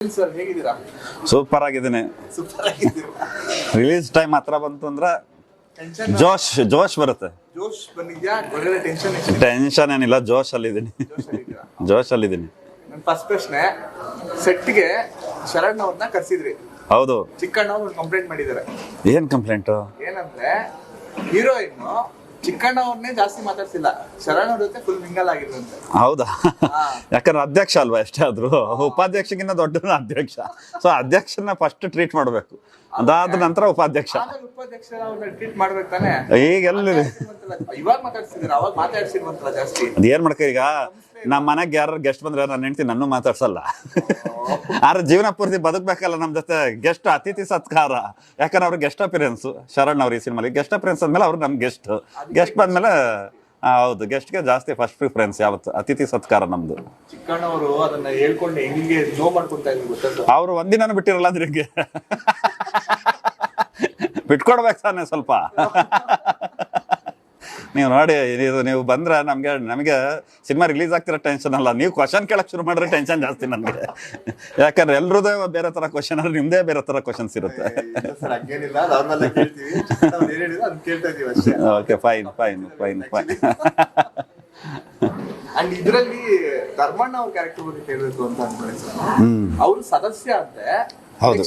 Sir ಹೇಗಿದ್ದೀರಾ? Super ಆಗಿದ್ದೀನಿ. Super ಆಗಿದ್ದೀರಾ? ರಿಲೀಸ್ ಟೈಮ್ ಹತ್ರ ಬಂತು ಅಂದ್ರೆ ಟೆನ್ಷನ್ ಜೋಶ್ ಜೋಶ್ ಬರುತ್ತೆ. ಜೋಶ್ ಬಂದಿದ್ಯಾ? ಒಳ್ಳೆ ಟೆನ್ಷನ್ ಟೆನ್ಷನ್ ಏನಿಲ್ಲ ಜೋಶ್ ಅಲ್ಲಿದ್ದೀನಿ ಜೋಶ್ ಅಲ್ಲಿದ್ದೀನಿ ನನ್ನ ಫಸ್ಟ್ ಪ್ರಶ್ನೆ ಸೆಟ್ಗೆ ಶರಣ್ ಅವ್ರನ್ನ ಕರೆಸಿದ್ರಿ. ಹೌದು. ಚಿಕ್ಕಣ್ಣ ಅವ್ರು ಕಂಪ್ಲೇಂಟ್ ಮಾಡಿದ್ದಾರೆ. ಏನ್ ಕಂಪ್ಲೇಂಟು ಏನಂದ್ರೆ ಹೀರೋಯಿನ್ ಚಿಕ್ಕಣ್ಣ ಅವ್ರನ್ನೇ ಜಾಸ್ತಿ ಮಾತಾಡ್ತಿಲ್ಲ ಶರಣ್ ಅವ್ರ ಜೊತೆ ಫುಲ್ ಮಿಂಗಲ್ ಆಗಿದ್ರಂತೆ ಹೌದಾ ಯಾಕಂದ್ರೆ ಅಧ್ಯಕ್ಷ ಅಲ್ವಾ ಎಷ್ಟೇ ಆದ್ರೂ? ಉಪಾಧ್ಯಕ್ಷಗಿನ್ನ ದೊಡ್ಡ ಅಧ್ಯಕ್ಷ. ಸೊ ಅಧ್ಯಕ್ಷನ ಫಸ್ಟ್ ಟ್ರೀಟ್ ಮಾಡಬೇಕು. ಅದಾದ ನಂತರ ಉಪಾಧ್ಯಕ್ಷ. ಉಪಾಧ್ಯಕ್ಷ ಟ್ರೀಟ್ ಮಾಡ್ಬೇಕು ತಾನೆ? ಈಗ ಎಲ್ಲಿ ಇವಾಗ ಮಾತಾಡ್ಸಿದ್ರೆ ಅವಾಗ ಮಾತಾಡ್ಸಿರ್ವಂತಲ್ಲ ಜಾಸ್ತಿ. ಅದೇನ್ ಏನ್ ಮಾಡ್ಕ ಈಗ? ನಮ್ಮ ಮನೆಗೆ ಯಾರು ಗೆಸ್ಟ್ ಬಂದ್ರೆ ನನ್ನ ಹೆಂಡತಿ ನನ್ನೂ ಮಾತಾಡ್ಸಲ್ಲ. ಆದ್ರೆ ಜೀವನ ಪೂರ್ತಿ ಬದುಕ್ಬೇಕಲ್ಲ ನಮ್ಮ ಜೊತೆ ಗೆಸ್ಟ್ ಅತಿಥಿ ಸತ್ಕಾರ. ಯಾಕಂದ್ರೆ ಅವ್ರ ಗೆಸ್ಟ್ ಅಪಿರೆನ್ಸ್ ಶರಣ್ ಅವ್ರ ಈ ಸಿನಿಮಾಲಿ ಗೆಸ್ಟ್ ಅಪಿರೆನ್ಸ್ ಅಂದ್ಮೇಲೆ ಅವ್ರು ನಮ್ಮ ಗೆಸ್ಟ್ ಗೆಸ್ಟ್ ಬಂದ್ಮೇಲೆ ಹೌದು ಗೆಸ್ಟ್ಗೆ ಜಾಸ್ತಿ ಫಸ್ಟ್ ಪ್ರಿಫರೆನ್ಸ್ ಯಾವತ್ತು? ಅತಿಥಿ ಸತ್ಕಾರ ನಮ್ದು. ಚಿಕ್ಕಣ್ಣ ಅವರು ಅದನ್ನ ಹೇಳ್ಕೊಂಡು ಹೆಂಗೆ ನೋ ಮಾಡ್ಕೊಂತ ಅವ್ರು ಒಂದಿನ ಬಿಟ್ಟಿರಲ್ಲ ಅಂದ್ರೆ ಹಿಂಗೆ? ಬಿಟ್ಕೊಡ್ಬೇಕು ತಾನೆ ಸ್ವಲ್ಪ. ನೀವು ನೋಡಿ ಇದು ನೀವು ಬಂದ್ರೆ ನಮ್ಗೆ ನಮಗೆ ಸಿನಿಮಾ ರಿಲೀಸ್ ಆಗ್ತಿರೋ ಟೆನ್ಷನ್ ಅಲ್ಲ. ನೀವು ಕ್ವಶನ್ ಕೇಳಕ್ಕೆ ಶುರು ಮಾಡಿದ್ರೆ ಟೆನ್ಷನ್ ಜಾಸ್ತಿ ನನಗೆ ಯಾಕಂದ್ರೆ ಎಲ್ರದೇ ಬೇರೆ ತರ ಕ್ವಶನ್ ಅಂದ್ರೆ ನಿಮ್ದೇ ಬೇರೆ ತರ ಕ್ವಶನ್ಸ್ ಇರುತ್ತೆ. ಅವ್ರು okay fine fine fine fine and ಇದರಲ್ಲಿ ಧರ್ಮಣ್ಣ ಅವ್ರ ಕ್ಯಾರೆಕ್ಟರ್ ಬಗ್ಗೆ ಕೇಳಬೇಕು ಅಂತ ಅನ್ಕೊಂಡೆ ಸರ್ ಹ್ಮ್ ಸದಸ್ಯ ಅಂತೆ. ಹೌದು.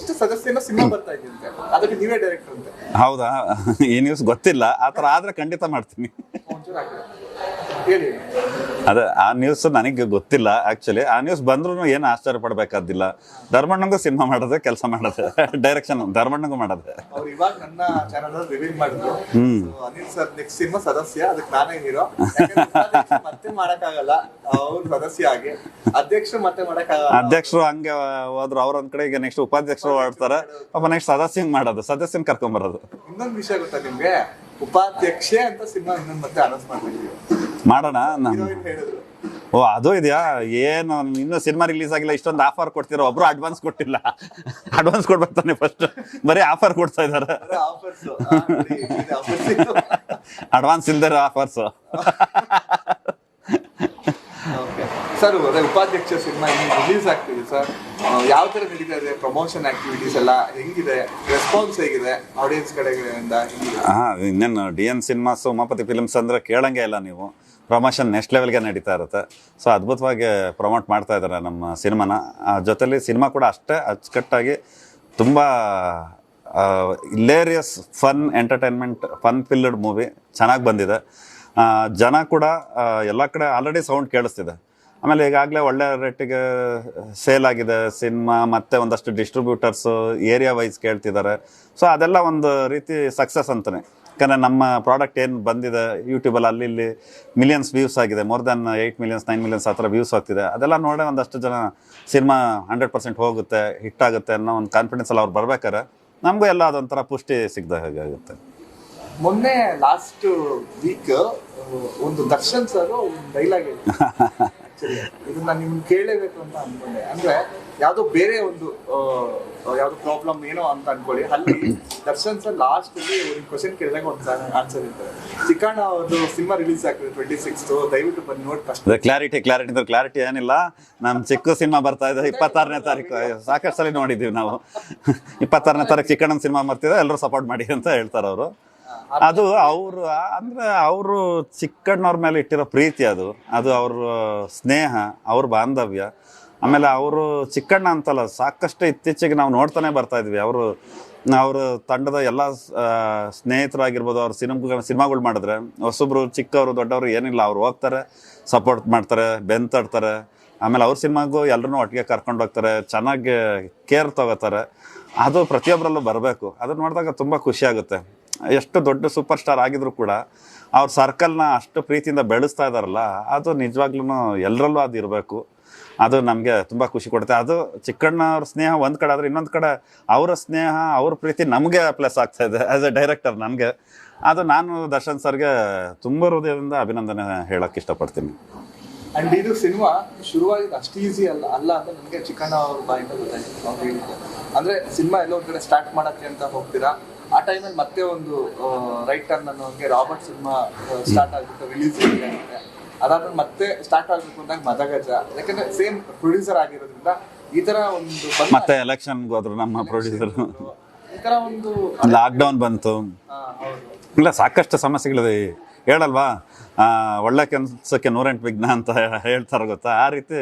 ಹೌದಾ? ಈ ನ್ಯೂಸ್ ಗೊತ್ತಿಲ್ಲ. ಆ ಥರ ಆದ್ರೆ ಖಂಡಿತ ಮಾಡ್ತೀನಿ. ಹೇಳಿ. ಅದೇ ಆ ನ್ಯೂಸ್ ನನಗೆ ಗೊತ್ತಿಲ್ಲ ಆಕ್ಚುಲಿ ಆ ನ್ಯೂಸ್ ಬಂದ್ರು ಏನು ಆಶ್ಚರ್ಯ ಪಡ್ಬೇಕಾದಿಲ್ಲ. ಧರ್ಮಣ್ಣಂಗೂ ಸಿನಿಮಾ ಮಾಡೋದೆ ಕೆಲಸ ಮಾಡೋದೆ ಡೈರೆಕ್ಷನ್ ಧರ್ಮಣ್ಣಂಗೂ ಮಾಡೋದೆ. ಅವ್ರು ಇವಾಗ ನನ್ನ ಚಾನಲ್ ರಿವೀಲ್ ಮಾಡಿದ್ರು. Hmm. So, Anil sir next cinema ಸದಸ್ಯ ಅದಕ್ಕೆ ನಾನೇ ಹೀರೋ ಮತ್ತೆ ಮಾಡಕ್ಕಾಗಲ್ಲ. ಅವ್ರು ಸದಸ್ಯ ಆಗಿ ಅಧ್ಯಕ್ಷರು ಮತ್ತೆ ಮಾಡಕ್ಕಾಗಲ್ಲ. ಅಧ್ಯಕ್ಷರು ಹಂಗೆ ಹೋದ್ರು ಅವ್ರ ಒಂದ್ ಕಡೆ ಈಗ ನೆಕ್ಸ್ಟ್ ಉಪಾಧ್ಯಕ್ಷರು ಆಡ್ತಾರೆ. ಪಾಪ ನೆಕ್ಸ್ಟ್ ಸದಸ್ಯಂಗ್ ಮಾಡೋದು ಸದಸ್ಯನ್ ಕರ್ಕೊಂಬರೋದು. ಇನ್ನೊಂದು ವಿಷಯ ಗೊತ್ತಾ ನಿಮ್ಗೆ? ಉಪಾಧ್ಯಕ್ಷೆ ಅಂತ ಸಿನಿಮಾ ಇನ್ನೊಂದು ಮತ್ತೆ ಅನೌನ್ಸ್ ಮಾಡ್ತಿದ್ವಿ ಮಾಡೋಣ? ನಾನು ಓ ಅದು ಇದೆಯಾ? ಏನು ಇನ್ನೂ ಸಿನಿಮಾ ರಿಲೀಸ್ ಆಗಿಲ್ಲ ಇಷ್ಟೊಂದು ಆಫರ್ ಕೊಡ್ತಿರೋ ಒಬ್ರು ಅಡ್ವಾನ್ಸ್ ಕೊಟ್ಟಿಲ್ಲ. ಅಡ್ವಾನ್ಸ್ ಕೊಡ್ಬೇಕು ಫಸ್ಟ್ ಬರೀ ಆಫರ್ ಕೊಡ್ತಾ ಆಫರ್ಸ್ ಅಡ್ವಾನ್ಸ್ ಇಲ್ದಿರೋ offers sir Upadhyaksha cinema release ಆಗ್ತಿದೆ ಸರ್ ಯಾವ ತರ ನಡೀತಾ ಇದೆ? ಪ್ರಮೋಷನ್ ಆಕ್ಟಿವಿಟೀಸ್ ಎಲ್ಲ ಹೆಂಗಿದೆ? ರೆಸ್ಪಾನ್ಸ್ ಹೇಗಿದೆ? ಆಡಿಯನ್ಸ್ ಹೆಂಗಿದೆ ಹಾ ಇನ್ನೇನು D N cinemas Umapathi films ಅಂದ್ರೆ ಕೇಳಂಗೆ ಇಲ್ಲ ನೀವು. ಪ್ರಮೋಷನ್ ನೆಕ್ಸ್ಟ್ ಲೆವೆಲ್ಗೆ ನಡೀತಾ ಇರುತ್ತೆ. ಸೊ ಅದ್ಭುತವಾಗಿ ಪ್ರಮೋಟ್ ಮಾಡ್ತಾ ಇದ್ದಾರೆ ನಮ್ಮ ಸಿನಿಮಾನ. ಜೊತೆಲಿ ಸಿನಿಮಾ ಕೂಡ ಅಷ್ಟೇ ಅಚ್ಚುಕಟ್ಟಾಗಿ ತುಂಬ hilarious fun entertainment fun filled movie ಚೆನ್ನಾಗಿ ಬಂದಿದೆ. ಜನ ಕೂಡ ಎಲ್ಲ ಕಡೆ ಆಲ್ರೆಡಿ ಸೌಂಡ್ ಕೇಳಿಸ್ತಿದೆ. ಆಮೇಲೆ ಈಗಾಗಲೇ ಒಳ್ಳೆ ರೇಟಿಗೆ ಸೇಲ್ ಆಗಿದೆ ಸಿನಿಮಾ, ಮತ್ತು ಒಂದಷ್ಟು ಡಿಸ್ಟ್ರಿಬ್ಯೂಟರ್ಸು ಏರಿಯಾ ವೈಸ್ ಕೇಳ್ತಿದ್ದಾರೆ. ಸೊ ಅದೆಲ್ಲ ಒಂದು ರೀತಿ ಸಕ್ಸಸ್ ಅಂತಾನೆ. ಯಾಕಂದರೆ ನಮ್ಮ ಪ್ರಾಡಕ್ಟ್ ಏನು ಬಂದಿದೆ ಯೂಟ್ಯೂಬಲ್ಲಿ ಅಲ್ಲಿ ಇಲ್ಲಿ ಮಿಲಿಯನ್ಸ್ ವ್ಯೂಸ್ ಆಗಿದೆ more than eight millions nine millions ಆ ಥರ ವ್ಯೂಸ್ ಆಗ್ತಿದೆ. ಅದೆಲ್ಲ ನೋಡೇ ಒಂದಷ್ಟು ಜನ ಸಿನಿಮಾ ಹಂಡ್ರೆಡ್ ಪರ್ಸೆಂಟ್ ಹೋಗುತ್ತೆ ಹಿಟ್ ಆಗುತ್ತೆ ಅನ್ನೋ ಒಂದು ಕಾನ್ಫಿಡೆನ್ಸಲ್ಲಿ ಅವ್ರು ಬರ್ಬೇಕಾರೆ ನಮಗೂ ಎಲ್ಲ ಅದೊಂಥರ ಪುಷ್ಟಿ ಸಿಗ್ದ ಹಾಗೆ ಆಗುತ್ತೆ. ಮೊನ್ನೆ ಲಾಸ್ಟ್ ವೀಕ್ ಒಂದು ದರ್ಶನ್ ಸರ್ ಒಂದು ಡೈಲಾಗ್ ಇದನ್ನ ನಿಮ್ಗೆ ಕೇಳಲೇಬೇಕು ಅಂತ ಅನ್ಕೊಂಡೆ. ಅಂದ್ರೆ ಯಾವ್ದೋ ಬೇರೆ ಒಂದು ಯಾವುದೋ ಪ್ರಾಬ್ಲಮ್ ಏನೋ ಅಂತ ಅನ್ಕೊಳ್ಳಿ. ಅಲ್ಲಿ ದರ್ಶನ್ ಸರ್ ಲಾಸ್ಟ್ ಅಲ್ಲಿ ಒಂದು ಕ್ವಶನ್ ಕೇಳಿದಾಗ ಒಂದು ಆನ್ಸರ್ ಇರ್ತಾರೆ ಚಿಕ್ಕಣ್ಣ ಅವ್ರದ್ದು ಸಿನಿಮಾ ರಿಲೀಸ್ ಆಗ್ತದೆ ಟ್ವೆಂಟಿ ಸಿಕ್ಸ್ ದಯವಿಟ್ಟು ಬಂದು ನೋಡಿ ಫಸ್ಟ್ ಕ್ಲಾರಿಟಿ ಕ್ಲಾರಿಟಿ ಅಂದ್ರೆ ಕ್ಲಾರಿಟಿ ಏನಿಲ್ಲ. ನಮ್ಮ ಚಿಕ್ಕ ಸಿನಿಮಾ ಬರ್ತಾ ಇದೆ, ಇಪ್ಪತ್ತಾರನೇ ತಾರೀಕು. ಸಾಕಷ್ಟು ಸಲ ನೋಡಿದ್ದೀವಿ ನಾವು. ಇಪ್ಪತ್ತಾರನೇ ತಾರೀಕು ಚಿಕ್ಕಣ್ಣನ ಸಿನಿಮಾ ಬರ್ತಿದೆ ಎಲ್ಲರೂ ಸಪೋರ್ಟ್ ಮಾಡಿ ಅಂತ ಹೇಳ್ತಾರೆ ಅವರು. ಅದು ಅವರು, ಅಂದ್ರೆ ಅವರು ಚಿಕ್ಕಣ್ಣವ್ರ ಮೇಲೆ ಇಟ್ಟಿರೋ ಪ್ರೀತಿ ಅದು. ಅದು ಅವ್ರ ಸ್ನೇಹ, ಅವ್ರ ಬಾಂಧವ್ಯ. ಆಮೇಲೆ ಅವರು ಚಿಕ್ಕಣ್ಣ ಅಂತಲ್ಲ, ಸಾಕಷ್ಟು ಇತ್ತೀಚೆಗೆ ನಾವು ನೋಡ್ತಾನೆ ಬರ್ತಾ ಇದ್ವಿ. ಅವರು ಅವರು ತಂಡದ ಎಲ್ಲ ಸ್ನೇಹಿತರಾಗಿರ್ಬೋದು, ಅವ್ರ ಸಿನಿಮಾ ಸಿನಿಮಾಗಳು ಮಾಡಿದ್ರೆ, ಹೊಸಬ್ರು, ಚಿಕ್ಕವರು, ದೊಡ್ಡವರು ಏನಿಲ್ಲ, ಅವ್ರು ಹೋಗ್ತಾರೆ ಸಪೋರ್ಟ್ ಮಾಡ್ತಾರೆ, ಬೆಂತಾಡ್ತಾರೆ. ಆಮೇಲೆ ಅವ್ರ ಸಿನಿಮಾಗೂ ಎಲ್ಲರೂ ಒಟ್ಟಿಗೆ ಕರ್ಕೊಂಡು ಹೋಗ್ತಾರೆ, ಚೆನ್ನಾಗಿ ಕೇರ್ ತಗೋತಾರೆ. ಅದು ಪ್ರತಿಯೊಬ್ಬರಲ್ಲೂ ಬರಬೇಕು. ಅದನ್ನ ನೋಡಿದಾಗ ತುಂಬ ಖುಷಿ ಆಗುತ್ತೆ. ಎಷ್ಟು ದೊಡ್ಡ ಸೂಪರ್ ಸ್ಟಾರ್ ಆಗಿದ್ರು ಕೂಡ ಅವ್ರ ಸರ್ಕಲ್ನ ಅಷ್ಟು ಪ್ರೀತಿಯಿಂದ ಬೆಳೆಸ್ತಾ ಇದ್ದಾರಲ್ಲ ಅದು ನಿಜವಾಗ್ಲೂ ಎಲ್ಲರಲ್ಲೂ ಅದು ಇರಬೇಕು. ಅದು ನಮಗೆ ತುಂಬ ಖುಷಿ ಕೊಡುತ್ತೆ. ಅದು ಚಿಕ್ಕಣ್ಣ ಅವ್ರ ಸ್ನೇಹ ಒಂದು ಕಡೆ ಆದರೆ ಇನ್ನೊಂದು ಕಡೆ ಅವರ ಸ್ನೇಹ, ಅವ್ರ ಪ್ರೀತಿ ನಮಗೆ ಪ್ಲಸ್ ಆಗ್ತಾ ಇದೆ ಆ್ಯಸ್ ಎ ಡೈರೆಕ್ಟರ್ ನನಗೆ. ಅದು ನಾನು ದರ್ಶನ್ ಸರ್ಗೆ ತುಂಬ ಹೃದಯದಿಂದ ಅಭಿನಂದನೆ ಹೇಳಕ್ಕೆ ಇಷ್ಟಪಡ್ತೀನಿ. ಅಂಡ್ ಇದು ಸಿನಿಮಾ ಶುರುವಾಗಿದ್ದು ಅಷ್ಟು ಈಸಿ ಅಲ್ಲ ಅಲ್ಲ ಅಂತ ನನಗೆ ಚಿಕ್ಕಣ್ಣ ಅವ್ರ ಬಾಯಿಂದ ಗೊತ್ತಾಯ್ತು. ಅಂದ್ರೆ ಸಿನಿಮಾ ಎಲ್ಲೋ ಒಂದು ಕಡೆ ಸ್ಟಾರ್ಟ್ ಮಾಡೋಕ್ಕೆ ಅಂತ ಹೋಗ್ತೀರಾ? ಆ ಟೈಮಲ್ಲಿ ಮತ್ತೆ ಒಂದು ರೈಟ್ ಟರ್ನ್ ಅನ್ನೋ ಹಂಗೆ ರಾಬರ್ಟ್ ಸಿನಿಮಾ ಸ್ಟಾರ್ಟ್ ಆಗ್ಬಿಟ್ಟು ರಿಲೀಸ್ ಆಗುತ್ತೆ ಅದಾದ್ಮೇಲೆ ಮತ್ತೆ ಸ್ಟಾರ್ಟ್ ಆಗ್ಬೇಕು ಅಂದಾಗ ಮದಗಜ. ಯಾಕಂದ್ರೆ ಸೇಮ್ ಪ್ರೊಡ್ಯೂಸರ್ ಆಗಿರೋದ್ರಿಂದ ಈ ತರ ಒಂದು ಮತ್ತೆ ಎಲೆಕ್ಷನ್ ಹೋದ್ರು ನಮ್ಮ ಪ್ರೊಡ್ಯೂಸರ್ ಈ ತರ ಒಂದು ಲಾಕ್ಡೌನ್ ಬಂತು. ಇಲ್ಲ ಸಾಕಷ್ಟು ಸಮಸ್ಯೆಗಳಿದೆ. ಹೇಳಲ್ವಾ? ಒಳ್ಳೆ ಕೆಲಸಕ್ಕೆ ನೂರೆಂಟು ವಿಘ್ನ ಅಂತ ಹೇಳ್ತಾರೆ ಗೊತ್ತಾ? ಆ ರೀತಿ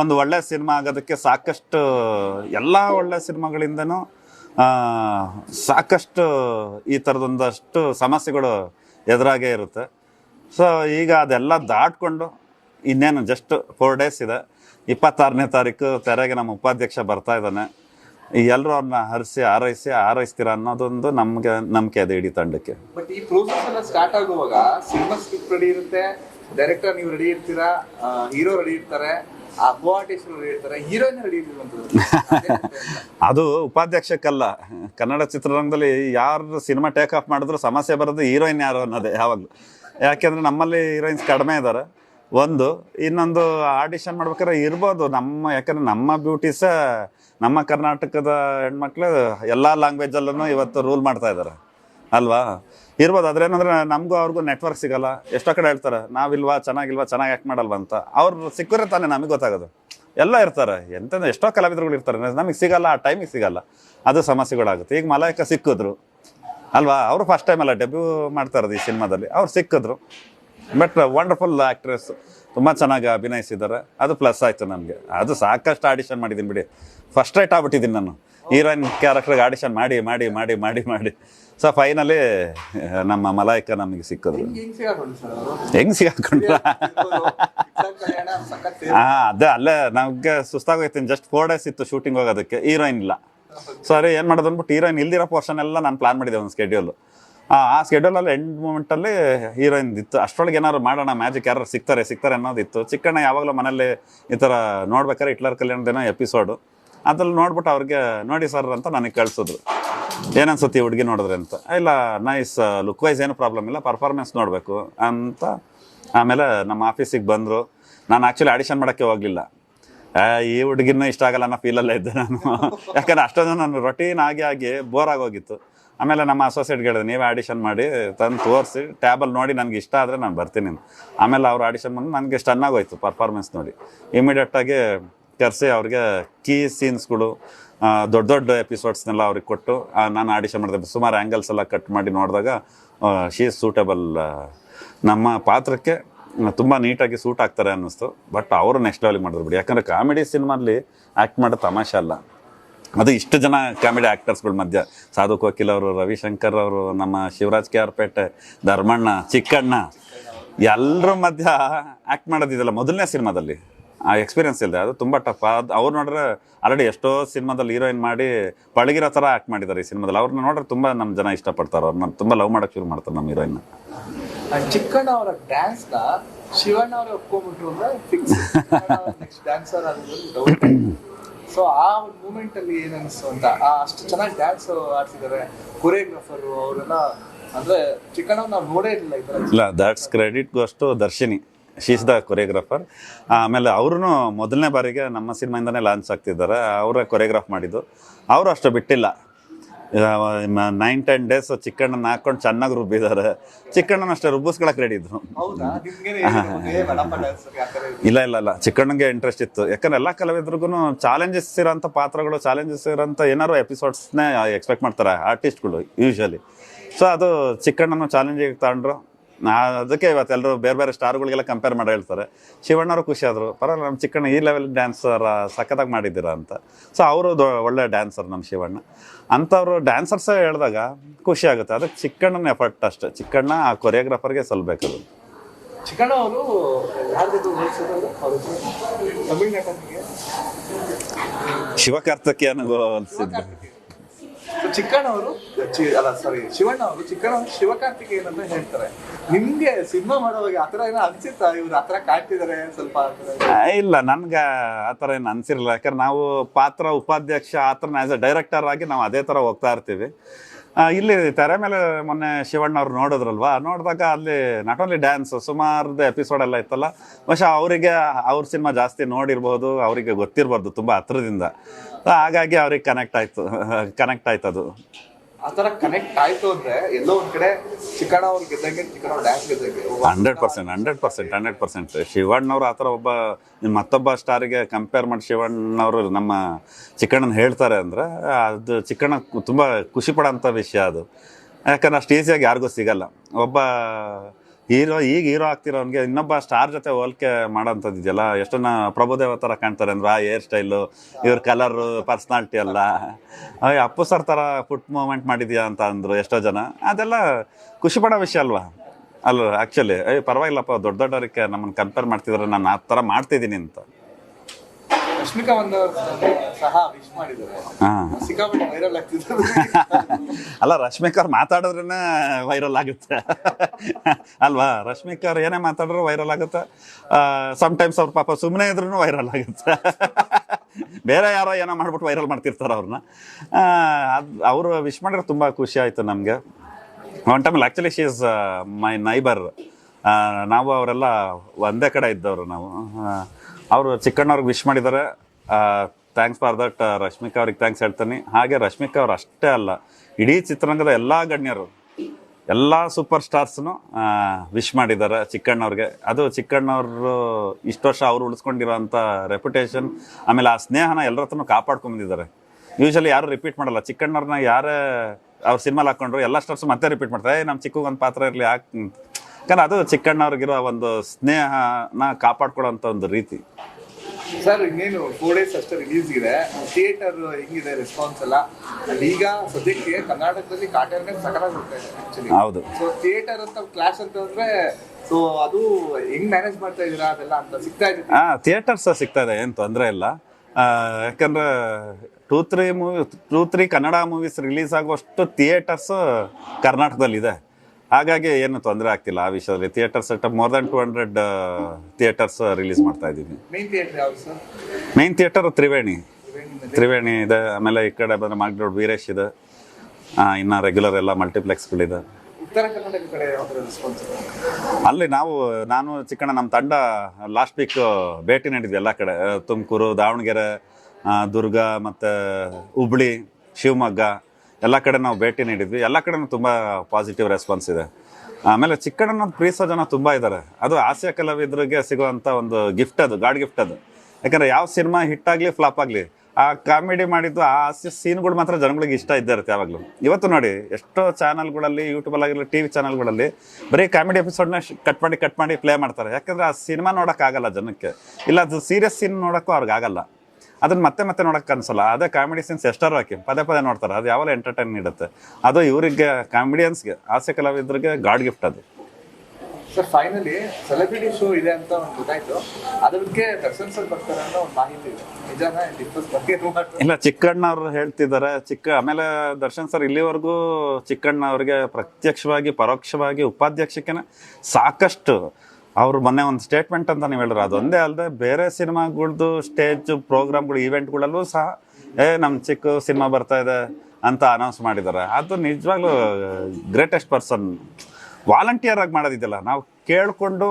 ಒಂದು ಒಳ್ಳೆ ಸಿನಿಮಾ ಆಗೋದಕ್ಕೆ ಸಾಕಷ್ಟು ಎಲ್ಲ ಒಳ್ಳೆ ಸಿನಿಮಾಗಳಿಂದನೂ ಸಾಕಷ್ಟು ಈ ಥರದೊಂದಷ್ಟು ಸಮಸ್ಯೆಗಳು ಎದುರಾಗೇ ಇರುತ್ತೆ. ಸೊ ಈಗ ಅದೆಲ್ಲ ದಾಟ್ಕೊಂಡು ಇನ್ನೇನು ಜಸ್ಟ್ ಫೋರ್ ಡೇಸ್ ಇದೆ. ಇಪ್ಪತ್ತಾರನೇ ತಾರೀಕು ತೆರೆಗೆ ನಮ್ಮ ಉಪಾಧ್ಯಕ್ಷ ಬರ್ತಾ ಇದ್ದಾನೆ. ಎಲ್ಲರೂ ಅವ್ರನ್ನ ಹರಿಸಿ ಆರೈಸಿ ಆರೈಸ್ತೀರ ಅನ್ನೋದೊಂದು ನಮಗೆ ನಂಬಿಕೆ ಅದೇ ಇಡೀ ತಂಡಕ್ಕೆ. ಬಟ್ ಈ ಪ್ರೋಸೆಸ್ ಎಲ್ಲ ಸ್ಟಾರ್ಟ್ ಆಗುವಾಗ ಸಿನಿಮಾ ಸ್ಕ್ರಿಪ್ಟ್ ರೆಡಿ ಇರುತ್ತೆ ಡೈರೆಕ್ಟರ್ ನೀವು ರೆಡಿ ಇರ್ತೀರಾ ಹೀರೋ ರೆಡಿ ಇರ್ತಾರೆ ಅದು ಉಪಾಧ್ಯಕ್ಷಕ್ಕಲ್ಲ. ಕನ್ನಡ ಚಿತ್ರರಂಗದಲ್ಲಿ ಯಾರು ಸಿನಿಮಾ ಟೇಕ್ ಆಫ್ ಮಾಡಿದ್ರು ಸಮಸ್ಯೆ ಬರೋದು ಹೀರೋಯಿನ್ ಯಾರು ಅನ್ನೋದೇ ಯಾವಾಗಲೂ. ಯಾಕೆಂದ್ರೆ ನಮ್ಮಲ್ಲಿ ಹೀರೋಯಿನ್ಸ್ ಕಡಿಮೆ ಇದ್ದಾರೆ. ಒಂದು ಇನ್ನೊಂದು ಆಡಿಷನ್ ಮಾಡ್ಬೇಕಾದ್ರೆ ಇರ್ಬೋದು. ನಮ್ಮ ಯಾಕಂದ್ರೆ ನಮ್ಮ ಬ್ಯೂಟೀಸ ನಮ್ಮ ಕರ್ನಾಟಕದ ಹೆಣ್ಮಕ್ಳು ಎಲ್ಲ ಲ್ಯಾಂಗ್ವೇಜಲ್ಲೂ ಇವತ್ತು ರೂಲ್ ಮಾಡ್ತಾ ಇದ್ದಾರೆ. ಅಲ್ವಾ? ಇರ್ಬೋದು ಅದ್ರೇನಂದ್ರೆ ನಮಗೂ ಅವ್ರಿಗೂ ನೆಟ್ವರ್ಕ್ ಸಿಗಲ್ಲ. ಎಷ್ಟೋ ಕಡೆ ಹೇಳ್ತಾರೆ, ನಾವಿಲ್ವಾ, ಚೆನ್ನಾಗಿಲ್ವಾ, ಚೆನ್ನಾಗಿ ಯಾಕೆ ಮಾಡಲ್ವಾ ಅಂತ. ಅವ್ರು ಸಿಕ್ಕಿದ್ರೆ ತಾನೇ ನಮಗೆ ಗೊತ್ತಾಗೋದು. ಎಲ್ಲ ಇರ್ತಾರೆ. ಎಂತ ಎಷ್ಟೋ ಕಲಾವಿದರುಗಳು ಇರ್ತಾರೆ. ನಮಗೆ ಸಿಗಲ್ಲ, ಆ ಟೈಮಿಗೆ ಸಿಗಲ್ಲ. ಅದು ಸಮಸ್ಯೆಗಳಾಗುತ್ತೆ. ಈಗ ಮಲಾಯಕ ಸಿಕ್ಕಿದ್ರು. ಅಲ್ವಾ? ಅವರು ಫಸ್ಟ್ ಟೈಮ್ ಅಲ್ಲ ಡೆಬ್ಯೂ ಮಾಡ್ತಾ ಇರೋದು ಈ ಸಿನಿಮಾದಲ್ಲಿ. ಅವ್ರು ಸಿಕ್ಕಿದ್ರು. ಬಟ್ ವಂಡರ್ಫುಲ್ ಆ್ಯಕ್ಟ್ರೆಸ್ ತುಂಬ ಚೆನ್ನಾಗಿ ಅಭಿನಯಿಸಿದ್ದಾರೆ. ಅದು ಪ್ಲಸ್ ಆಯಿತು ನನಗೆ ಅದು ಸಾಕಷ್ಟು ಆಡಿಷನ್ ಮಾಡಿದ್ದೀನಿ ಬಿಡಿ. ಫಸ್ಟ್ ರೈಟ್ ಆಗ್ಬಿಟ್ಟಿದ್ದೀನಿ ನಾನು. ಹೀರೋಯಿನ್ ಕ್ಯಾರೆಕ್ಟರ್ಗೆ ಆಡಿಷನ್ ಮಾಡಿ ಮಾಡಿ ಮಾಡಿ ಮಾಡಿ ಮಾಡಿ. ಸೊ ಫೈನಲಿ ನಮ್ಮ ಮಲಾಯಿಕ ನಮಗೆ ಸಿಕ್ಕಿದ್ರು. ಹೆಂಗ್ ಸಿಗಾಕೊಂಡ್ರ ಹಾ ಅದೇ ಅಲ್ಲೇ ನಮ್ಗೆ ಸುಸ್ತಾಗೋಯ್ತೀನಿ. ಜಸ್ಟ್ ಫೋರ್ ಡೇಸ್ ಇತ್ತು ಶೂಟಿಂಗ್ ಹೋಗೋದಕ್ಕೆ. ಹೀರೋಯಿನ್ ಇಲ್ಲ. ಸರಿ ಏನು ಮಾಡೋದು ಅಂದ್ಬಿಟ್ಟು ಹೀರೋಯಿನ್ ಇಲ್ದಿರೋ ಪೋರ್ಷನ್ ಎಲ್ಲ ನಾನು ಪ್ಲಾನ್ ಮಾಡಿದೆ ಒಂದು ಸ್ಕೆಡ್ಯೂಲ್ ಆ ಸ್ಕೆಡ್ಯೂಲಲ್ಲಿ ಎಂಡ್ ಮೂಮೆಂಟಲ್ಲಿ ಹೀರೋಯಿನ್ ಇತ್ತು. ಅಷ್ಟರೊಳಗೆ ಏನಾದ್ರು ಮಾಡೋಣ ಮ್ಯಾಜಿಕ್ ಯಾರು ಸಿಗ್ತಾರೆ ಸಿಗ್ತಾರೆ ಅನ್ನೋದಿತ್ತು. ಚಿಕ್ಕಣ್ಣ ಯಾವಾಗಲೂ ಮನೇಲಿ ಈ ಥರ ನೋಡ್ಬೇಕಾದ್ರೆ ಹಿಟ್ಲರ್ ಕಲ್ಯಾಣದೇನೋ ಎಪಿಸೋಡು ಅದ್ರಲ್ಲಿ ನೋಡ್ಬಿಟ್ಟು ಅವ್ರಿಗೆ, ನೋಡಿ ಸರ್ ಅಂತ ನನಗೆ ಕಳಿಸಿದ್ರು. ಏನನ್ಸುತ್ತೆ ಹುಡುಗಿ ನೋಡಿದ್ರೆ ಅಂತ? ಇಲ್ಲ, ನೈಸ್ ಲುಕ್ ವೈಸ್ ಏನು ಪ್ರಾಬ್ಲಮ್ ಇಲ್ಲ ಪರ್ಫಾರ್ಮೆನ್ಸ್ ನೋಡಬೇಕು ಅಂತ ಆಮೇಲೆ ನಮ್ಮ ಆಫೀಸಿಗೆ ಬಂದರು. ನಾನು ಆ್ಯಕ್ಚುಲಿ ಆಡಿಷನ್ ಮಾಡೋಕ್ಕೆ ಹೋಗಲಿಲ್ಲ. ಈ ಹುಡುಗಿನ ಇಷ್ಟ ಆಗಲ್ಲ, ಅನ್ನೋ ಫೀಲಲ್ಲೇ ಇದ್ದೆ ನಾನು. ಯಾಕಂದ್ರೆ ಅಷ್ಟೊಂದು ನಾನು ರೊಟೀನ್ ಆಗಿ ಆಗಿ ಬೋರ್ ಆಗೋಗಿತ್ತು ಆಮೇಲೆ ನಮ್ಮ ಅಸೋಸಿಯೇಟ್ಗೆ ಹೇಳಿದೆ, ನೀವೇ ಆಡಿಷನ್ ಮಾಡಿ, ತಂದು ತೋರಿಸಿ ಟ್ಯಾಬಲ್ ನೋಡಿ ನನಗೆ ಇಷ್ಟ ಆದರೆ ನಾನು ಬರ್ತೀನಿ ಆಮೇಲೆ ಅವ್ರು ಆಡಿಷನ್ ಮಾಡಿ ನನಗೆ ಚೆನ್ನಾಗೋಯ್ತು ಪರ್ಫಾರ್ಮೆನ್ಸ್ ನೋಡಿ. ಇಮಿಡಿಯೇಟಾಗಿ ಕರೆಸಿ ಅವ್ರಿಗೆ ಕೀ ಸೀನ್ಸ್ಗಳು ದೊಡ್ಡ ದೊಡ್ಡ ಎಪಿಸೋಡ್ಸ್ನೆಲ್ಲ ಅವ್ರಿಗೆ ಕೊಟ್ಟು ನಾನು ಆಡಿಷನ್ ಮಾಡಿದೆ ಸುಮಾರು ಆ್ಯಂಗಲ್ಸ್ ಎಲ್ಲ ಕಟ್ ಮಾಡಿ ನೋಡಿದಾಗ ಶೀ ಸೂಟಬಲ್ ನಮ್ಮ ಪಾತ್ರಕ್ಕೆ ತುಂಬ ನೀಟಾಗಿ ಸೂಟ್ ಆಗ್ತಾರೆ ಅನ್ನಿಸ್ತು. ಬಟ್ ಅವರು ನೆಕ್ಸ್ಟ್ ಲೆವೆಲ್ಗೆ ಮಾಡಿದ್ರು ಬಿಡಿ. ಯಾಕಂದರೆ ಕಾಮಿಡಿ ಸಿನಿಮಾಲ್ಲಿ ಆ್ಯಕ್ಟ್ ಮಾಡೋ ತಮಾಷೆ ಅಲ್ಲ. ಅದು ಇಷ್ಟು ಜನ ಕಾಮಿಡಿ ಆ್ಯಕ್ಟರ್ಸ್ಗಳ ಮಧ್ಯ. ಸಾಧು ಕೋಕಿಲ್ ಅವರು, ರವಿಶಂಕರ್ ಅವರು, ನಮ್ಮ ಶಿವರಾಜ್ ಕೆ ಆರ್ ಪೇಟೆ ಧರ್ಮಣ್ಣ, ಚಿಕ್ಕಣ್ಣ ಎಲ್ಲರ ಮಧ್ಯ ಆ್ಯಕ್ಟ್ ಮಾಡೋದಿದೆಯಲ್ಲ ಮೊದಲನೇ ಸಿನಿಮಾದಲ್ಲಿ ಆ ಎಕ್ಸ್ಪೀರಿಯನ್ಸ್ ಇಲ್ಲದೆ ಅದು ತುಂಬ ಟಫ್ ಅದು ಅವ್ರು ನೋಡ್ರೆ ಆಲ್ರೆಡಿ ಎಷ್ಟೋ ಸಿನಿಮಾದಲ್ಲಿ ಹೀರೋಯಿನ್ ಮಾಡಿ ಪಳಗಿರೋ ಥರ ಆ್ಯಕ್ಟ್ ಮಾಡಿದ್ದಾರೆ ಈ ಸಿನಿಮಾದಲ್ಲಿ. ಅವ್ರನ್ನ ನೋಡ್ರೆ ತುಂಬ ನಮ್ಮ ಜನ ಇಷ್ಟಪಡ್ತಾರೆ. ಅವ್ರನ್ನ ತುಂಬ ಲವ್ ಮಾಡೋಕ್ಕೆ ಶುರು ಮಾಡ್ತಾರೆ ನಮ್ಮ ಹೀರೋಯಿನ್ನ ಚಿಕ್ಕಣ್ಣ ಅವರ ಡ್ಯಾನ್ಸ್ನ ಶಿವಣ್ಣ ಅವರೇ ಒಪ್ಕೊಂಡ್ಬಿಟ್ರು ಅಂದ್ರೆ ಫಿಕ್ಸ್ ನೆಕ್ಸ್ಟ್ ಡ್ಯಾನ್ಸರ್ ಸೊ ಆ ಒಂದು ಮೂಮೆಂಟ್ ಅಲ್ಲಿ ಏನ್ ಅಂತ? ಅಷ್ಟು ಚೆನ್ನಾಗಿ ಡ್ಯಾನ್ಸ್ ಆಡ್ತಿದ್ದಾರೆ ಕೊರಿಯೋಗ್ರಾಫರು ಅವರೆಲ್ಲ. ಅಂದ್ರೆ ಚಿಕ್ಕಣ್ಣ ನಾವು ನೋಡೇ ಇರಲಿಲ್ಲ ಇಲ್ಲ ದಟ್ಸ್ ಕ್ರೆಡಿಟ್ ಅಷ್ಟು ದರ್ಶಿನಿ ಶೀಸ್ ದ ಕೊರಿಯೋಗ್ರಾಫರ್ ಆಮೇಲೆ ಅವ್ರೂ ಮೊದಲನೇ ಬಾರಿಗೆ ನಮ್ಮ ಸಿನಿಮಾಯಿಂದನೇ ಲಾಂಚ್ ಆಗ್ತಿದ್ದಾರೆ. ಅವರೇ ಕೊರಿಯೋಗ್ರಾಫ್ ಮಾಡಿದ್ದು. ಅವರು ಅಷ್ಟು ಬಿಟ್ಟಿಲ್ಲ. ನೈನ್ ಟೆನ್ ಡೇಸ್ ಚಿಕ್ಕಣ್ಣನ ಹಾಕೊಂಡು ಚೆನ್ನಾಗಿ ರುಬ್ಬಿದ್ದಾರೆ. ಚಿಕ್ಕಣ್ಣನ ಅಷ್ಟೇ ರುಬ್ಬಿಸ್ಕೊಳಕ್ಕೆ ರೆಡಿ ಇದ್ರು. ಇಲ್ಲ ಇಲ್ಲ ಇಲ್ಲ. ಚಿಕ್ಕಣ್ಣಂಗೆ ಇಂಟ್ರೆಸ್ಟ್ ಇತ್ತು. ಯಾಕಂದ್ರೆ ಎಲ್ಲ ಕಲಾವಿದ್ರಿಗೂ ಚಾಲೆಂಜಸ್ ಇರೋಂಥ ಪಾತ್ರಗಳು ಚಾಲೆಂಜಸ್ ಇರೋಂಥ ಏನಾರು ಎಪಿಸೋಡ್ಸ್ನೇ ಎಕ್ಸ್ಪೆಕ್ಟ್ ಮಾಡ್ತಾರೆ ಆರ್ಟಿಸ್ಟ್ಗಳು ಯೂಶ್ವಲಿ ಸೊ ಅದು ಚಿಕ್ಕಣ್ಣನ ಚಾಲೆಂಜಿಗೆ ತಗೊಂಡ್ರು. ನಾ ಅದಕ್ಕೆ ಇವತ್ತು ಎಲ್ಲರೂ ಬೇರೆ ಬೇರೆ ಸ್ಟಾರ್ಗಳಿಗೆಲ್ಲ ಕಂಪೇರ್ ಮಾಡಿ ಹೇಳ್ತಾರೆ. ಶಿವಣ್ಣವರು ಖುಷಿ ಆದರು ಪರವಾಗಿಲ್ಲ ನಮ್ಮ ಚಿಕ್ಕಣ್ಣ ಈ ಲೆವೆಲ್ ಡ್ಯಾನ್ಸರ್ ಸಖತ್ತಾಗಿ ಮಾಡಿದ್ದೀರಾ ಅಂತ. ಸೊ ಅವರು ಒಳ್ಳೆ ಡ್ಯಾನ್ಸರ್ ನಮ್ಮ ಶಿವಣ್ಣ. ಅಂಥವ್ರು ಡ್ಯಾನ್ಸರ್ಸೇ ಹೇಳಿದಾಗ ಖುಷಿ ಆಗುತ್ತೆ. ಅದಕ್ಕೆ ಚಿಕ್ಕಣ್ಣನ ಎಫರ್ಟ್ ಅಷ್ಟೇ. ಚಿಕ್ಕಣ್ಣ ಆ ಕೊರಿಯೋಗ್ರಾಫರ್ಗೆ ಸಲ್ಬೇಕದು ಚಿಕ್ಕಣ್ಣ ಅವರು ಶಿವಕಾರ್ತಕೇಯನಿಗೆ ಹೋಲಿಸಿದ್ದು ಸೊ ಚಿಕ್ಕಣ್ಣ ಅವರು ಅಲ್ಲ ಸಾರಿ ಶಿವಣ್ಣ ಅವರು ಚಿಕ್ಕಣ್ಣ ಅವರು ಶಿವಕಾರ್ತಿಕೇಯನ್ ಅಂತ ಹೇಳ್ತಾರೆ. ನಿಮ್ಗೆ ಸಿನಿಮಾ ಮಾಡೋವಾಗ ಆತರ ಏನೋ ಅನ್ಸಿತ್ತಾ? ಇವ್ರು ಆತರ ಕಾಣ್ತಿದಾರೆ, ಸ್ವಲ್ಪ ಇಲ್ಲ, ನನ್ಗೆ ಆತರ ಏನು ಅನ್ಸಿರಲಿಲ್ಲ. ಯಾಕಂದ್ರೆ ನಾವು ಪಾತ್ರ ಉಪಾಧ್ಯಕ್ಷ ಆತರ ಆಸ್ ಅ ಡೈರೆಕ್ಟರ್ ಆಗಿ ನಾವು ಅದೇ ಥರ ಹೋಗ್ತಾ ಇರ್ತೀವಿ. ಇಲ್ಲಿ ತೆರೆ ಮೇಲೆ ಮೊನ್ನೆ ಶಿವಣ್ಣ ಅವ್ರು ನೋಡಿದ್ರಲ್ವಾ? ನೋಡಿದಾಗ ಅಲ್ಲಿ ನಾಟ್ ಓನ್ಲಿ ಡ್ಯಾನ್ಸ್ ಸುಮಾರು ಎಪಿಸೋಡ್ ಎಲ್ಲ ಇತ್ತಲ್ಲ, ಬಹುಶಃ ಅವರಿಗೆ, ಅವ್ರ ಸಿನಿಮಾ ಜಾಸ್ತಿ ನೋಡಿರ್ಬೋದು, ಅವರಿಗೆ ಗೊತ್ತಿರ್ಬಾರ್ದು ತುಂಬ ಹತ್ರದಿಂದ. ಹಾಗಾಗಿ ಅವ್ರಿಗೆ ಕನೆಕ್ಟ್ ಆಯ್ತು ಕನೆಕ್ಟ್ ಆಯ್ತು ಅದು ಆ ಕನೆಕ್ಟ್ ಆಯ್ತು ಅಂದ್ರೆ ಎಲ್ಲೋ ಒಂದ್ ಕಡೆ ಚಿಕ್ಕಣ್ಣ ಅವ್ರು ಗೆದ್ದಂಗೆ Chikkanna dance ಗೆದ್ದಂಗೆ. Hundred percent hundred percent hundred percent. ಶಿವಣ್ಣವ್ರು ಆ ಥರ ಒಬ್ಬ ಮತ್ತೊಬ್ಬ ಸ್ಟಾರಿಗೆ ಕಂಪೇರ್ ಮಾಡಿ ಶಿವಣ್ಣವರು ನಮ್ಮ ಚಿಕ್ಕಣ್ಣನ ಹೇಳ್ತಾರೆ ಅಂದ್ರೆ, ಅದು ಚಿಕ್ಕಣ್ಣ ತುಂಬ ಖುಷಿ ಪಡೋಂಥ ವಿಷಯ ಅದು. ಯಾಕಂದ್ರೆ ಅಷ್ಟು ಈಸಿಯಾಗಿ ಯಾರಿಗೂ ಸಿಗಲ್ಲ. ಒಬ್ಬ ಹೀರೋ, ಈಗ ಹೀರೋ ಆಗ್ತಿರೋನ್ಗೆ ಇನ್ನೊಬ್ಬ ಸ್ಟಾರ್ ಜೊತೆ ಹೋಲಿಕೆ ಮಾಡೋಂಥದ್ದು ಇದೆಯಲ್ಲ? ಎಷ್ಟನ್ನ ಪ್ರಭುದೇವ ಥರ ಕಾಣ್ತಾರೆ ಅಂದ್ರೆ, ಆ ಹೇರ್ ಸ್ಟೈಲು ಇವ್ರ ಕಲರು ಪರ್ಸ್ನಾಲಿಟಿ ಎಲ್ಲ. ಅಪ್ಪು ಸರ್ ಥರ ಫುಟ್ ಮೂವ್ಮೆಂಟ್ ಮಾಡಿದ್ಯಾ ಅಂತ ಅಂದರು ಎಷ್ಟೋ ಜನ. ಅದೆಲ್ಲ ಖುಷಿ ಪಡೋ ವಿಷಯ ಅಲ್ವಾ? ಅಲ್ಲ ಆ್ಯಕ್ಚುಲಿ ಏಯ್ ಪರವಾಗಿಲ್ಲಪ್ಪ, ದೊಡ್ಡ ದೊಡ್ಡವ್ರಿಗೆ ನಮ್ಮನ್ನು ಕಂಪೇರ್ ಮಾಡ್ತಿದ್ರೆ ನಾನು ಆ ಥರ ಮಾಡ್ತಿದ್ದೀನಿ ಅಂತ. ರಶ್ಮಿಕಾ ಒಂದು ಸಹ ವಿಶ್ ಮಾಡಿದ್ದಾರೆ ಹಾಂ. ಸಿಕ್ಕಾಪಟ್ಟೆ ವೈರಲ್ ಆಗ್ತಿದ್ದಾರೆ ಅಲ್ಲ ರಶ್ಮಿಕಾರ್ ಮಾತಾಡಿದ್ರೇನೆ ವೈರಲ್ ಆಗುತ್ತೆ. ಅಲ್ವಾ? ರಶ್ಮಿಕಾರ್ ಅವ್ರು ಏನೇ ಮಾತಾಡಿದ್ರು ವೈರಲ್ ಆಗುತ್ತೆ. ಸಮ್ಟೈಮ್ಸ್ ಅವ್ರ ಪಾಪ ಸುಮ್ಮನೆ ಇದ್ರೂ ವೈರಲ್ ಆಗುತ್ತೆ. ಬೇರೆ ಯಾರೋ ಏನೋ ಮಾಡ್ಬಿಟ್ಟು ವೈರಲ್ ಮಾಡ್ತಿರ್ತಾರೆ ಅವ್ರನ್ನ. ಅದು ಅವರು ವಿಶ್ ಮಾಡಿದ್ರೆ ತುಂಬ ಖುಷಿ ಆಯಿತು ನಮಗೆ. One time actually she is my neighbour ನಾವು ಅವರೆಲ್ಲ ಒಂದೇ ಕಡೆ ಇದ್ದವರು ನಾವು. ಅವರು ಚಿಕ್ಕಣ್ಣವ್ರಿಗೆ ವಿಶ್ ಮಾಡಿದ್ದಾರೆ. ಥ್ಯಾಂಕ್ಸ್ ಫಾರ್ ದಟ್ ರಶ್ಮಿಕಾ ಅವ್ರಿಗೆ ಥ್ಯಾಂಕ್ಸ್ ಹೇಳ್ತೀನಿ. ಹಾಗೆ ರಶ್ಮಿಕಾ ಅವ್ರು ಅಷ್ಟೇ ಅಲ್ಲ, ಇಡೀ ಚಿತ್ರರಂಗದ ಎಲ್ಲ ಗಣ್ಯರು, ಎಲ್ಲ ಸೂಪರ್ ಸ್ಟಾರ್ಸ್ನು ವಿಶ್ ಮಾಡಿದ್ದಾರೆ ಚಿಕ್ಕಣ್ಣವ್ರಿಗೆ. ಅದು ಚಿಕ್ಕಣ್ಣವರು ಇಷ್ಟು ವರ್ಷ ಅವ್ರು ಉಳಿಸ್ಕೊಂಡಿರೋಂಥ ರೆಪ್ಯುಟೇಷನ್ ಆಮೇಲೆ ಆ ಸ್ನೇಹನ ಎಲ್ಲರ ಹತ್ರನೂ ಕಾಪಾಡ್ಕೊಂಬಂದಿದ್ದಾರೆ ಯೂಶಲಿ ಯಾರು ರಿಪೀಟ್ ಮಾಡಲ್ಲ, ಚಿಕ್ಕಣ್ಣವ್ರನ್ನ ಯಾರೇ ಅವ್ರ ಸಿನಿಮಾಲ್ ಹಾಕೊಂಡ್ರು ಎಲ್ಲ ಸ್ಟಾರ್ಸ್ ಮತ್ತೆ ರಿಪೀಟ್ ಮಾಡ್ತಾರೆ. ನಮ್ಮ ಚಿಕ್ಕ ಒಂದು ಪಾತ್ರ ಇರಲಿ ಯಾಕೆ ಯಾಕಂದ್ರೆ ಅದು ಚಿಕ್ಕಣ್ಣವ್ರಿಗಿರೋ ಒಂದು ಸ್ನೇಹನ ಕಾಪಾಡ್ಕೊಳ್ಳೋಂಥ ಒಂದು ರೀತಿ. ಸರ್ ಇನ್ನೇನು ಫೋರ್ ಡೇಸ್ ಅಷ್ಟೇ ರಿಲೀಸ್ ಇದೆ. ಥಿಯೇಟರ್ ಹೆಂಗಿದೆ ರೆಸ್ಪಾನ್ಸ್ ಎಲ್ಲ? ಅಲ್ಲಿ ಈಗ ಸದ್ಯಕ್ಕೆ ಕರ್ನಾಟಕದಲ್ಲಿ ಕಾಟನ್ ಸಕಲ ಹೋಗ್ತಾ ಇದೆ ಆಕ್ಚುಲಿ ಹೌದು. ಸೊ ಥಿಯೇಟರ್ ಅಂತ ಕ್ಲಾಶ್ ಅಂತ ಅಂದ್ರೆ ಸೊ ಅದು ಹೆಂಗ್ ಮ್ಯಾನೇಜ್ ಮಾಡ್ತಾ ಇದೀರಾ ಅದೆಲ್ಲ ಅಂತ ಸಿಗ್ತಾ ಇದೆ. ಹಾಂ ಥಿಯೇಟರ್ಸ್ ಸಿಗ್ತಾ ಇದೆ ಏನು ತೊಂದರೆ ಇಲ್ಲ. ಆ, ಯಾಕಂದ್ರೆ two three movie two three Kannada movies release ಆಗುವಷ್ಟು ಥಿಯೇಟರ್ಸ್ ಕರ್ನಾಟಕದಲ್ಲಿದೆ. ಹಾಗಾಗಿ ಏನು ತೊಂದರೆ ಆಗ್ತಿಲ್ಲ. ಆ ವಿಷಯದಲ್ಲಿ theatre setup more than two hundred theatres release ಮಾಡ್ತಾ ಇದ್ದೀವಿ. Main theatre Triveni. ತ್ರಿವೇಣಿ ಇದೆ. ಆಮೇಲೆ ಈ ಕಡೆ ಬಂದರೆ ಮಾಗ್ಡೋಡ್ ವೀರೇಶ್ ಇದೆ. ಇನ್ನು ರೆಗ್ಯುಲರ್ ಎಲ್ಲ ಮಲ್ಟಿಪ್ಲೆಕ್ಸ್ಗಳಿದೆ ಅಲ್ಲಿ ನಾವು ನಾನು ಚಿಕ್ಕಣ್ಣ ನಮ್ಮ ತಂಡ ಲಾಸ್ಟ್ ವೀಕ್ ಭೇಟಿ ನೀಡಿದ್ವಿ ಎಲ್ಲ ಕಡೆ. ತುಮಕೂರು ದಾವಣಗೆರೆ ದುರ್ಗ ಮತ್ತು ಹುಬ್ಳಿ ಶಿವಮೊಗ್ಗ. ಎಲ್ಲ ಕಡೆ ನಾವು ಭೇಟಿ ನೀಡಿದ್ವಿ. ಎಲ್ಲ ಕಡೆನೂ ತುಂಬ ಪಾಸಿಟಿವ್ ರೆಸ್ಪಾನ್ಸ್ ಇದೆ. ಆಮೇಲೆ ಚಿಕ್ಕಣ್ಣನ ಪ್ರೀತಿಸೋ ಜನ ತುಂಬ ಇದ್ದಾರೆ ಅದು ಹಾಸ್ಯ ಕಲಾವಿದರಿಗೆ ಸಿಗುವಂಥ ಒಂದು ಗಿಫ್ಟ್ ಅದು, ಗಾಡ್ ಗಿಫ್ಟ್ ಅದು. ಯಾಕಂದ್ರೆ ಯಾವ ಸಿನಿಮಾ ಹಿಟ್ ಆಗಲಿ ಫ್ಲಾಪ್ ಆಗಲಿ, ಆ ಕಾಮಿಡಿ ಮಾಡಿದ್ದು, ಆ ಹಾಸ್ಯ ಸೀನ್ಗಳು ಮಾತ್ರ ಜನಗಳಿಗೆ ಇಷ್ಟ ಇದ್ದೇ ಇರುತ್ತೆ ಯಾವಾಗಲೂ. ಇವತ್ತು ನೋಡಿ, ಎಷ್ಟೋ ಚಾನಲ್ಗಳಲ್ಲಿ ಯೂಟ್ಯೂಬಲ್ಲಿ ಆಗಿರಲಿ ಟಿ ವಿ ಚಾನಲ್ಗಳಲ್ಲಿ ಬರೀ ಕಾಮಿಡಿ ಎಪಿಸೋಡ್ನ ಕಟ್ ಮಾಡಿ ಕಟ್ ಮಾಡಿ ಪ್ಲೇ ಮಾಡ್ತಾರೆ. ಯಾಕಂದ್ರೆ ಆ ಸಿನಿಮಾ ನೋಡೋಕ್ಕಾಗಲ್ಲ ಜನಕ್ಕೆ. ಇಲ್ಲ, ಅದು ಸೀರಿಯಸ್ ಸೀನ್ ನೋಡೋಕ್ಕೂ ಅವ್ರಿಗೆ ಆಗಲ್ಲ. ಅದನ್ನ ಮತ್ತೆ ಮತ್ತೆ ನೋಡಕ್ ಅನ್ಸಲ್ಲ. ಅದೇ ಕಾಮಿಡಿ ಸೀನ್ಸ್ ಎಷ್ಟಾರು ಹಾಕಿ ಪದೇ ಪದೇ ನೋಡ್ತಾರೆ. ಅದು ಯಾವಾಗ ಎಂಟರ್ಟೈನ್ ನೀಡುತ್ತೆ. ಅದು ಇವರಿಗೆ ಕಾಮಿಡಿಯನ್ಸ್ಗೆ ಹಾಸ್ಯ ಕಲಾವಿದ್ರಿಗೆ ಗಾಡ್ ಗಿಫ್ಟ್ ಅದು. ಸರ್ ಫೈನಲಿ ಸೆಲೆಬ್ರಿಟಿ ಶೋ ಇದೆ ಅಂತ ಒಂದು ಗೊತ್ತಾಯ್ತು. ಅದಕ್ಕೆ ದರ್ಶನ್ ಸರ್ ಬರ್ತಾರೆ ಅನ್ನೋ ಒಂದು ಮಾಹಿತಿ ಇದೆ. ನಿಜಾನ? ಡಿಸ್ಕಸ್ ಬಗ್ಗೆ ಮಾಡ್ತಾರೆ ಇಲ್ಲ ಚಿಕ್ಕಣ್ಣವ್ರು ಹೇಳ್ತಿದ್ದಾರೆ. ಚಿಕ್ಕ ಆಮೇಲೆ ದರ್ಶನ್ ಸರ್ ಇಲ್ಲಿವರೆಗೂ ಚಿಕ್ಕಣ್ಣ ಅವ್ರಿಗೆ ಪ್ರತ್ಯಕ್ಷವಾಗಿ ಪರೋಕ್ಷವಾಗಿ ಉಪಾಧ್ಯಕ್ಷಕ್ಕೆ ಸಾಕಷ್ಟು ಅವ್ರು ಮೊನ್ನೆ ಒಂದು ಸ್ಟೇಟ್ಮೆಂಟ್ ಅಂತ ನೀವು ಹೇಳಿದ್ರು ಅದೊಂದೇ ಅಲ್ಲದೆ ಬೇರೆ ಸಿನಿಮಾಗಳ್ದು ಸ್ಟೇಜ್ ಪ್ರೋಗ್ರಾಮ್ಗಳು ಈವೆಂಟ್ಗಳಲ್ಲೂ ಸಹ, ಏ ನಮ್ಮ ಚಿಕ್ಕ ಸಿನಿಮಾ ಬರ್ತಾ ಇದೆ ಅಂತ ಅನೌನ್ಸ್ ಮಾಡಿದ್ದಾರೆ. ಅದು ನಿಜವಾಗ್ಲೂ ಗ್ರೇಟೆಸ್ಟ್ ಪರ್ಸನ್ ವಾಲಂಟಿಯರ್ ಆಗಿ ಮಾಡೋದಿದೆಯಲ್ಲ ನಾವು ಕೇಳಿಕೊಂಡು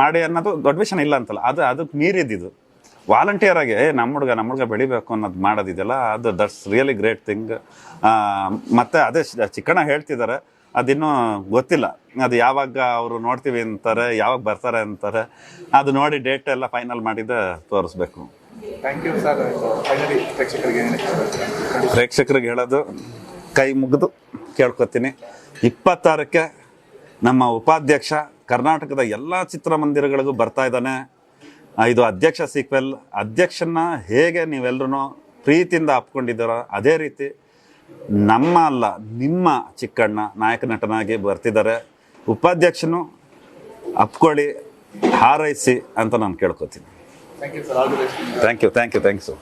ಮಾಡಿ ಅನ್ನೋದು ದೊಡ್ಡ ವಿಷಯ ಇಲ್ಲ ಅಂತಲ್ಲ, ಅದು ಅದಕ್ಕೆ ಮೀರಿದ್ದಿದ್ದು ವಾಲಂಟಿಯರ್ ಆಗಿ, ಏ ನಮ್ಮ ಹುಡುಗ ನಮ್ಮ ಹುಡುಗ ಬೆಳಿಬೇಕು ಅನ್ನೋದು ಮಾಡೋದಿದೆಯಲ್ಲ ಅದು ದಟ್ಸ್ ರಿಯಲಿ ಗ್ರೇಟ್ ಥಿಂಗ್ ಮತ್ತೆ ಅದೇ ಚಿಕ್ಕಣ್ಣ ಹೇಳ್ತಿದ್ದಾರೆ ಅದಿನ್ನೂ ಗೊತ್ತಿಲ್ಲ. ಅದು ಯಾವಾಗ ಅವರು ನೋಡ್ತೀವಿ ಅಂತಾರೆ ಯಾವಾಗ ಬರ್ತಾರೆ ಅಂತಾರೆ ಅದು ನೋಡಿ ಡೇಟ್ ಎಲ್ಲ ಫೈನಲ್ ಮಾಡಿದ ತೋರಿಸ್ಬೇಕು. ಥ್ಯಾಂಕ್ ಯು ಸರ್ ಫೈನಲಿ ಪ್ರೇಕ್ಷಕರಿಗೆ ಏನ್ ಹೇಳ್ತೀರಾ? ಪ್ರೇಕ್ಷಕರಿಗೆ ಹೇಳೋದು ಕೈ ಮುಗಿದು ಕೇಳ್ಕೊತೀನಿ. ಇಪ್ಪತ್ತಾರಕ್ಕೆ ನಮ್ಮ ಉಪಾಧ್ಯಕ್ಷ ಕರ್ನಾಟಕದ ಎಲ್ಲ ಚಿತ್ರಮಂದಿರಗಳಿಗೂ ಬರ್ತಾ ಇದ್ದಾನೆ. ಇದು ಅಧ್ಯಕ್ಷ ಸೀಕ್ವೆಲ್ ಅಧ್ಯಕ್ಷನ ಹೇಗೆ ನೀವೆಲ್ಲರೂ ಪ್ರೀತಿಯಿಂದ ಅಪ್ಕೊಂಡಿದ್ದೀರೋ ಅದೇ ರೀತಿ ನಮ್ಮ ಅಲ್ಲ ನಿಮ್ಮ ಚಿಕ್ಕಣ್ಣ ನಾಯಕ ನಟನಾಗಿ ಬರ್ತಿದ್ದಾರೆ. ಉಪಾಧ್ಯಕ್ಷನು ಅಪ್ಕೊಳ್ಳಿ ಹಾರೈಸಿ ಅಂತ ನಾನು ಕೇಳ್ಕೊತೀನಿ. Thank you thank you thank you thank you so